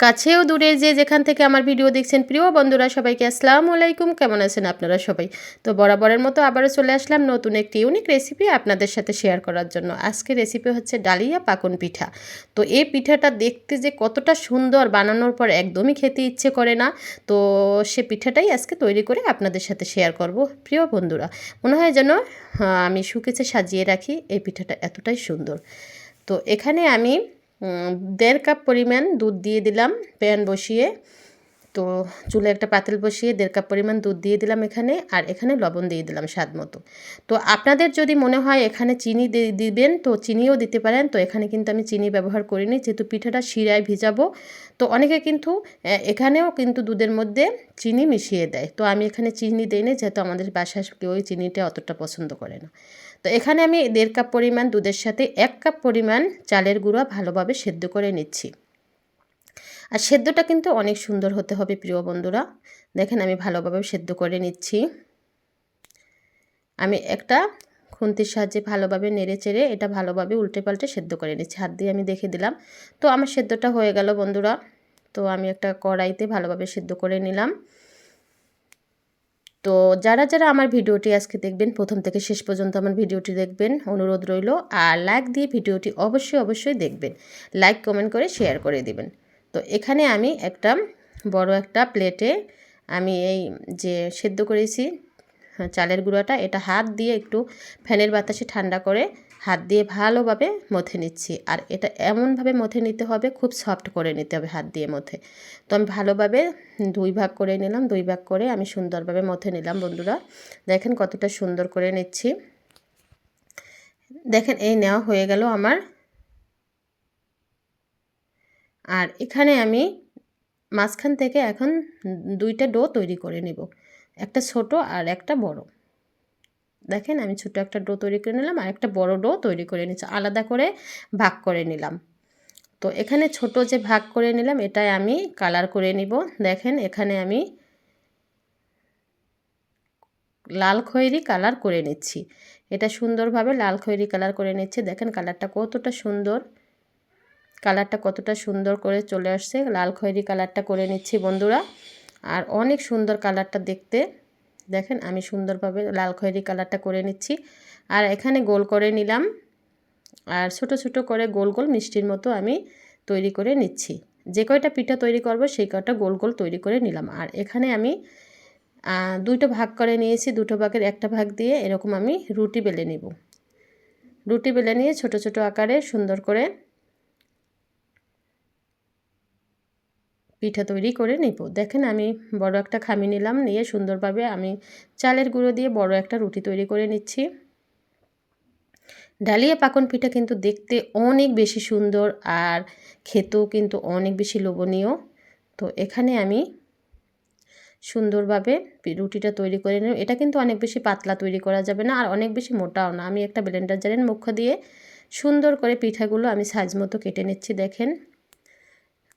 কাছেও দূরে যে যেখান থেকে আমার ভিডিও দেখছেন, প্রিয় বন্ধুরা, সবাইকে আসসালামু আলাইকুম। কেমন আছেন আপনারা সবাই? তো বরাবরের মতো আবারও চলে আসলাম নতুন একটি ইউনিক রেসিপি আপনাদের সাথে শেয়ার করার জন্য। আজকে রেসিপি হচ্ছে ডালিয়া পাকন পিঠা। তো এই পিঠাটা দেখতে যে কতটা সুন্দর, বানানোর পর একদমই খেতে ইচ্ছে করে না। তো সে পিঠাটাই আজকে তৈরি করে আপনাদের সাথে শেয়ার করব, প্রিয় বন্ধুরা। মনে হয় যেন আমি শুকেছে সাজিয়ে রাখি, এই পিঠাটা এতটাই সুন্দর। তো এখানে আমি দেড় কাপ পরিমাণ দুধ দিয়ে দিলাম, প্যান বসিয়ে। তো চুলে একটা পাতিল বসিয়ে দেড় কাপ পরিমাণ দুধ দিয়ে দিলাম এখানে, আর এখানে লবণ দিয়ে দিলাম স্বাদ মতো। তো আপনাদের যদি মনে হয় এখানে চিনি দিবেন, তো চিনিও দিতে পারেন। তো এখানে কিন্তু আমি চিনি ব্যবহার করিনি, যেহেতু পিঠাটা শিরায় ভিজাবো। তো অনেকে কিন্তু এখানেও কিন্তু দুধের মধ্যে চিনি মিশিয়ে দেয়। তো আমি এখানে চিনি দিই না যেহেতু আমাদের বাসায় কেউ চিনিটা অতটা পছন্দ করে না। তো এখানে আমি দেড় কাপ পরিমাণ দুধের সাথে এক কাপ পরিমাণ চালের গুঁড়া ভালোভাবে সেদ্ধ করে নিচ্ছি। আর সেদ্ধটা কিন্তু অনেক সুন্দর হতে হবে প্রিয় বন্ধুরা। দেখেন আমি ভালোভাবে সেদ্ধ করে নিচ্ছি। আমি একটা খুন্তির সাহায্যে ভালোভাবে নেড়ে চেড়ে এটা ভালোভাবে উল্টে পাল্টে সেদ্ধ করে নিচ্ছি। হাত দিয়ে আমি দেখে দিলাম। তো আমার সেদ্ধটা হয়ে গেল বন্ধুরা। তো আমি একটা কড়াইতে ভালোভাবে সেদ্ধ করে নিলাম। তো যারা যারা আমার ভিডিওটি আজকে দেখবেন প্রথম থেকে শেষ পর্যন্ত আমার ভিডিওটি দেখবেন অনুরোধ রইল। আর লাইক দিয়ে ভিডিওটি অবশ্যই অবশ্যই দেখবেন। লাইক কমেন্ট করে শেয়ার করে দিবেন। তো এখানে আমি একটা বড় একটা প্লেটে আমি এই যে সেদ্ধ করেছি হ্যাঁ, চালের গুঁড়োটা এটা হাত দিয়ে একটু ফ্যানের বাতাসে ঠান্ডা করে হাত দিয়ে ভালোভাবে মথে নিচ্ছি। আর এটা এমনভাবে মথে নিতে হবে, খুব সফট করে নিতে হবে হাত দিয়ে মথে। তো আমি ভালোভাবে দুই ভাগ করে নিলাম, দুই ভাগ করে আমি সুন্দরভাবে মথে নিলাম বন্ধুরা। দেখেন কতটা সুন্দর করে নিচ্ছি। দেখেন এই নেওয়া হয়ে গেল আমার। আর এখানে আমি মাঝখান থেকে এখন দুইটা ডো তৈরি করে নেব। একটা ছোট আর একটা বড়। দেখেন আমি ছোটো একটা ডো তৈরি করে নিলাম, আর একটা বড় ডো তৈরি করে নিচ্ছি। আলাদা করে ভাগ করে নিলাম। তো এখানে ছোট যে ভাগ করে নিলাম, এটাই আমি কালার করে নিব। দেখেন এখানে আমি লাল খয়েরি কালার করে নিচ্ছি। এটা সুন্দরভাবে লাল খয়েরি কালার করে নিচ্ছি। দেখেন কালারটা কতটা সুন্দর। কালারটা কতটা সুন্দর করে চলে আসছে। লাল খয়েরি কালারটা করে নিচ্ছি বন্ধুরা। আর অনেক সুন্দর কালারটা দেখতে। দেখেন আমি সুন্দরভাবে লাল খয়েরি কালারটা করে নিচ্ছি। আর এখানে গোল করে নিলাম। আর ছোট ছোট করে গোল গোল মিষ্টির মতো আমি তৈরি করে নিচ্ছি। যে কয়টা পিঠা তৈরি করব সেই কয়টা গোল গোল তৈরি করে নিলাম। আর এখানে আমি দুইটা ভাগ করে নিয়েছি। দুটো ভাগের একটা ভাগ দিয়ে এরকম আমি রুটি বেলে নিব। রুটি বেলে নিয়ে ছোট ছোট আকারে সুন্দর করে পিঠা তৈরি করে নেব। দেখেন আমি বড় একটা খামি নিলাম, নিয়ে সুন্দরভাবে আমি চালের গুঁড়ো দিয়ে বড় একটা রুটি তৈরি করে নিচ্ছি। ডালিয়া পাকন পিঠা কিন্তু দেখতে অনেক বেশি সুন্দর আর খেতেও কিন্তু অনেক বেশি লোভনীয়। তো এখানে আমি সুন্দরভাবে রুটিটা তৈরি করে নেব। এটা কিন্তু অনেক বেশি পাতলা তৈরি করা যাবে না আর অনেক বেশি মোটাও না। আমি একটা ব্লেন্ডার জারের মুখ দিয়ে সুন্দর করে পিঠাগুলো আমি সাইজ মতো কেটে নিচ্ছি, দেখেন।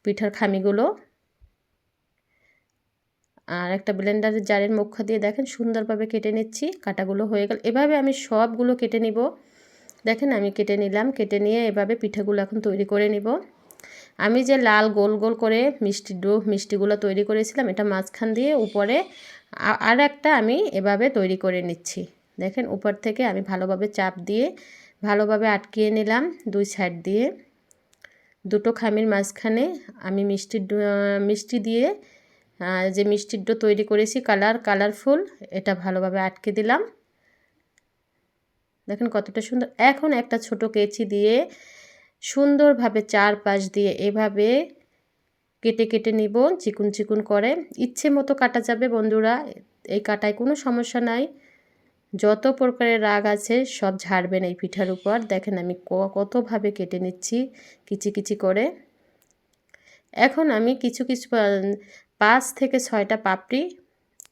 পিঠার খামিগুলো আর একটা ব্লেন্ডারের জারের মুখ দিয়ে দেখেন সুন্দরভাবে কেটে নিচ্ছি, কাটাগুলো হয়ে গেল। এভাবে আমি সবগুলো কেটে নিব। দেখেন আমি কেটে নিলাম, কেটে নিয়ে এভাবে পিঠাগুলো এখন তৈরি করে নিব। আমি যে লাল গোল গোল করে মিষ্টি ডো, মিষ্টিগুলো তৈরি করেছিলাম, এটা মাঝখান দিয়ে উপরে আর একটা আমি এভাবে তৈরি করে নিচ্ছি। দেখেন উপর থেকে আমি ভালোভাবে চাপ দিয়ে ভালোভাবে আটকিয়ে নিলাম দুই সাইড দিয়ে। দুটো খামির মাঝখানে আমি মিষ্টি মিষ্টি দিয়ে যে মিষ্টির ডো তৈরি করেছি, কালার, কালারফুল, এটা ভালোভাবে আটকে দিলাম। দেখেন কতটা সুন্দর। এখন একটা ছোট কেচি দিয়ে সুন্দরভাবে চারপাশ দিয়ে এভাবে কেটে কেটে নিব, চিকুন চিকুন করে। ইচ্ছে মতো কাটা যাবে বন্ধুরা, এই কাটায় কোনো সমস্যা নাই। যত প্রকারের রাগ আছে সব ঝাড়বেন এই পিঠার উপর। দেখেন আমি কতভাবে কেটে নিচ্ছি কিচি কিচি করে। এখন আমি কিছু কিছু পাঁচ থেকে ছয়টা পাপড়ি।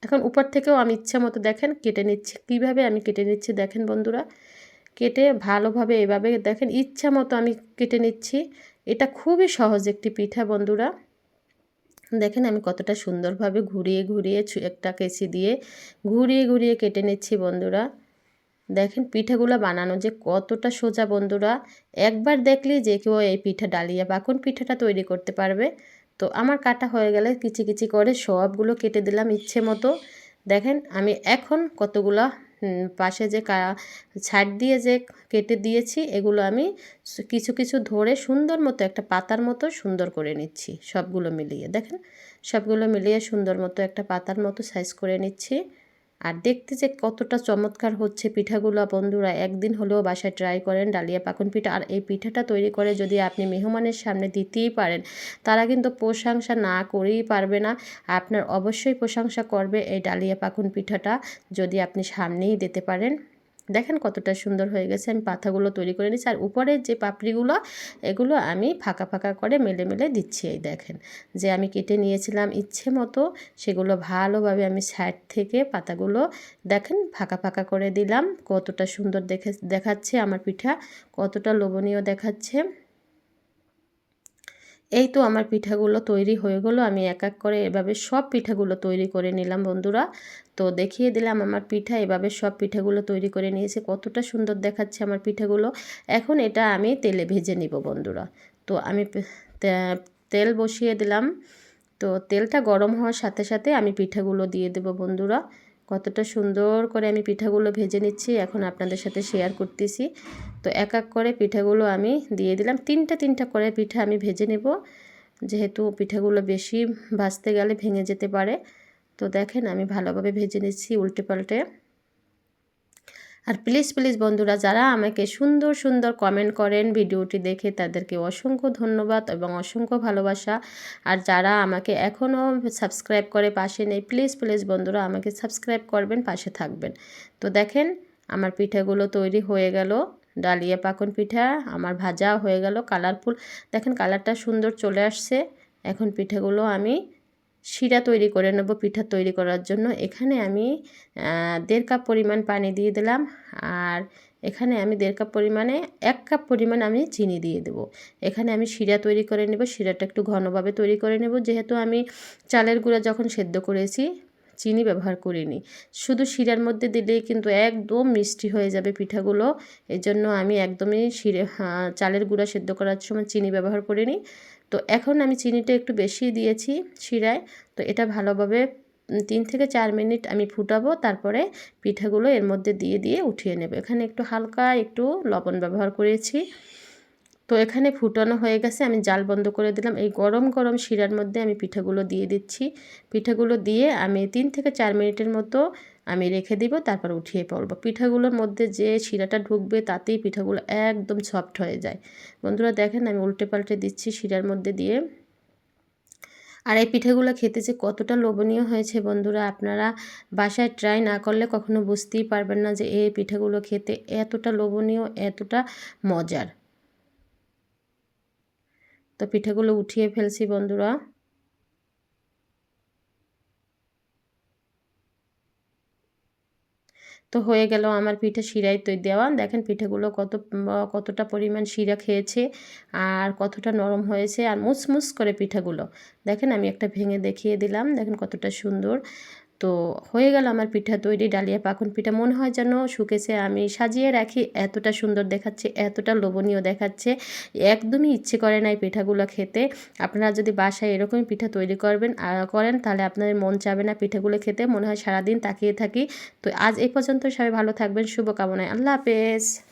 এখন উপর থেকেও আমি ইচ্ছা মতো দেখেন কেটে নিচ্ছি। কীভাবে আমি কেটে নিচ্ছি দেখেন বন্ধুরা। কেটে ভালোভাবে এভাবে দেখেন ইচ্ছা মতো আমি কেটে নিচ্ছি। এটা খুবই সহজ একটি পিঠা বন্ধুরা। দেখেন আমি কতটা সুন্দরভাবে ঘুরিয়ে ঘুরিয়ে একটা কেসি দিয়ে ঘুরিয়ে ঘুরিয়ে কেটে নিচ্ছি বন্ধুরা। দেখেন পিঠাগুলো বানানো যে কতটা সোজা বন্ধুরা। একবার দেখলেই যে কেউ এই পিঠা ডালিয়া বা কোন পিঠাটা তৈরি করতে পারবে। তো আমার কাটা হয়ে গেলে কিচি কিচি করে সবগুলো কেটে দিলাম ইচ্ছে মতো। দেখেন, আমি এখন কতগুলো পাশে যে ছাড় দিয়ে যে কেটে দিয়েছি, এগুলো আমি কিছু কিছু ধরে সুন্দর মতো একটা পাতার মতো সুন্দর করে নিচ্ছি সবগুলো মিলিয়ে। দেখেন, সবগুলো মিলিয়ে সুন্দর মতো একটা পাতার মতো সাইজ করে নিচ্ছি। আর দেখতে যে কতটা চমৎকার হচ্ছে পিঠাগুলো, বন্ধুরা। একদিন হলেও বাসায় ট্রাই করেন ডালিয়া পাকন পিঠা। আর এই পিঠাটা তৈরি করে যদি আপনি মেহমানের সামনে দিতেই পারেন, তারা কিন্তু প্রশংসা না করেই পারবে না। আপনার অবশ্যই প্রশংসা করবে এই ডালিয়া পাকুন পিঠাটা যদি আপনি সামনেই দিতে পারেন। দেখেন কতটা সুন্দর হয়ে গেছে। আমি পাতাগুলো তৈরি করে নিচ্ছি আর উপরের যে পাপড়িগুলো, এগুলো আমি ফাঁকা ফাঁকা করে মেলে মেলে দিচ্ছি এই দেখেন। যে আমি কেটে নিয়েছিলাম ইচ্ছে মতো, সেগুলো ভালোভাবে আমি সাইড থেকে পাতাগুলো দেখেন ফাঁকা ফাঁকা করে দিলাম। কতটা সুন্দর দেখে, দেখাচ্ছে আমার পিঠা, কতটা লোভনীয় দেখাচ্ছে। এই তো আমার পিঠাগুলো তৈরি হয়ে গেলো। আমি এক এক করে এভাবে সব পিঠাগুলো তৈরি করে নিলাম বন্ধুরা। তো দেখিয়ে দিলাম আমার পিঠা, এভাবে সব পিঠাগুলো তৈরি করে নিয়েছে। কতটা সুন্দর দেখাচ্ছে আমার পিঠাগুলো। এখন এটা আমি তেলে ভেজে নিব বন্ধুরা। তো আমি তেল বসিয়ে দিলাম। তো তেলটা গরম হওয়ার সাথে সাথে আমি পিঠাগুলো দিয়ে দেব বন্ধুরা। কতটা সুন্দর করে আমি পিঠাগুলো ভেজে নিচ্ছি, এখন আপনাদের সাথে শেয়ার করতেছি। তো এক এক করে পিঠাগুলো আমি দিয়ে দিলাম। তিনটা তিনটা করে পিঠা আমি ভেজে নেব। যেহেতু পিঠাগুলো বেশি ভাজতে গেলে ভেঙে যেতে পারে। তো দেখেন আমি ভালোভাবে ভেজে নিচ্ছি উল্টে পাল্টে। আর প্লিজ প্লিজ বন্ধুরা, যারা আমাকে সুন্দর সুন্দর কমেন্ট করেন ভিডিওটি দেখে, তাদেরকে অসংখ্য ধন্যবাদ এবং অসংখ্য ভালোবাসা। আর যারা আমাকে এখনও সাবস্ক্রাইব করে পাশে নেই প্লিজ প্লিজ বন্ধুরা, আমাকে সাবস্ক্রাইব করবেন, পাশে থাকবেন। তো দেখেন, আমার পিঠাগুলো তৈরি হয়ে গেল। ডালিয়া পাকন পিঠা আমার ভাজা হয়ে গেল কালারফুল দেখেন কালারটা সুন্দর চলে আসছে। এখন পিঠাগুলো আমি শিরা তৈরি করে নেব, পিঠা তৈরি করার জন্য। এখানে আমি দেড় কাপ পরিমাণ পানি দিয়ে দিলাম। আর এখানে আমি দেড় কাপ পরিমাণে, এক কাপ পরিমাণ আমি চিনি দিয়ে দেব। এখানে আমি শিরা তৈরি করে নেব। শিরাটা একটু ঘনভাবে তৈরি করে নেব। যেহেতু আমি চালের গুঁড়া যখন সেদ্ধ করেছি, চিনি ব্যবহার করিনি। শুধু শিরার মধ্যে দিলেই কিন্তু একদম মিষ্টি হয়ে যাবে পিঠাগুলো। এই জন্য আমি একদমই শিরে চালের গুঁড়া সেদ্ধ করার সময় চিনি ব্যবহার করিনি। তো এখন আমি চিনিটা একটু বেশি দিয়েছি শিরায়। তো এটা ভালোভাবে তিন থেকে চার মিনিট আমি ফুটাবো, তারপরে পিঠাগুলো এর মধ্যে দিয়ে দিয়ে উঠিয়ে নেব। এখানে একটু হালকা একটু লবণ ব্যবহার করেছি। তো এখানে ফুটানো হয়ে গেছে, আমি জাল বন্ধ করে দিলাম। এই গরম গরম শিরার মধ্যে আমি পিঠাগুলো দিয়ে দিচ্ছি। পিঠাগুলো দিয়ে আমি তিন থেকে চার মিনিটের মতো আমি রেখে দিব, তারপর উঠিয়ে পড়ব পিঠাগুলোর মধ্যে যে শিরাটা ঢুকবে, তাতেই পিঠাগুলো একদম সফট হয়ে যায়। বন্ধুরা, দেখেন আমি উল্টে পাল্টে দিচ্ছি শিরার মধ্যে দিয়ে। আর এই পিঠেগুলো খেতে যে কতটা লোভনীয় হয়েছে বন্ধুরা, আপনারা বাসায় ট্রাই না করলে কখনো বুঝতেই পারবেন না যে এই পিঠেগুলো খেতে এতটা লোভনীয়, এতটা মজার। তো পিঠেগুলো উঠিয়ে ফেলছি বন্ধুরা। তো হয়ে গেল আমার পিঠে শিরাই তৈরি দেওয়া। দেখেন পিঠেগুলো কত কতটা পরিমাণ শিরা খেয়েছে আর কতটা নরম হয়েছে আর মুসমুস করে পিঠাগুলো। দেখেন আমি একটা ভেঙে দেখিয়ে দিলাম। দেখেন কতটা সুন্দর। তো হয়ে গেল আমার পিঠা তৈরি, ডালিয়া পাখন পিঠা। মনে হয় যেন শুকেছে, আমি সাজিয়ে রাখি, এতটা সুন্দর দেখাচ্ছে, এতটা লোভনীয় দেখাচ্ছে, একদমই ইচ্ছে করে না এই পিঠাগুলো খেতে। আপনারা যদি বাসায় এরকমই পিঠা তৈরি করবেন করেন, তাহলে আপনাদের মন চাবে না পিঠাগুলো খেতে। মনে হয় সারাদিন তাকিয়ে থাকি। তো আজ এই পর্যন্ত সবাই ভালো থাকবেন, শুভকামনায়। আল্লাহ হাফেজ।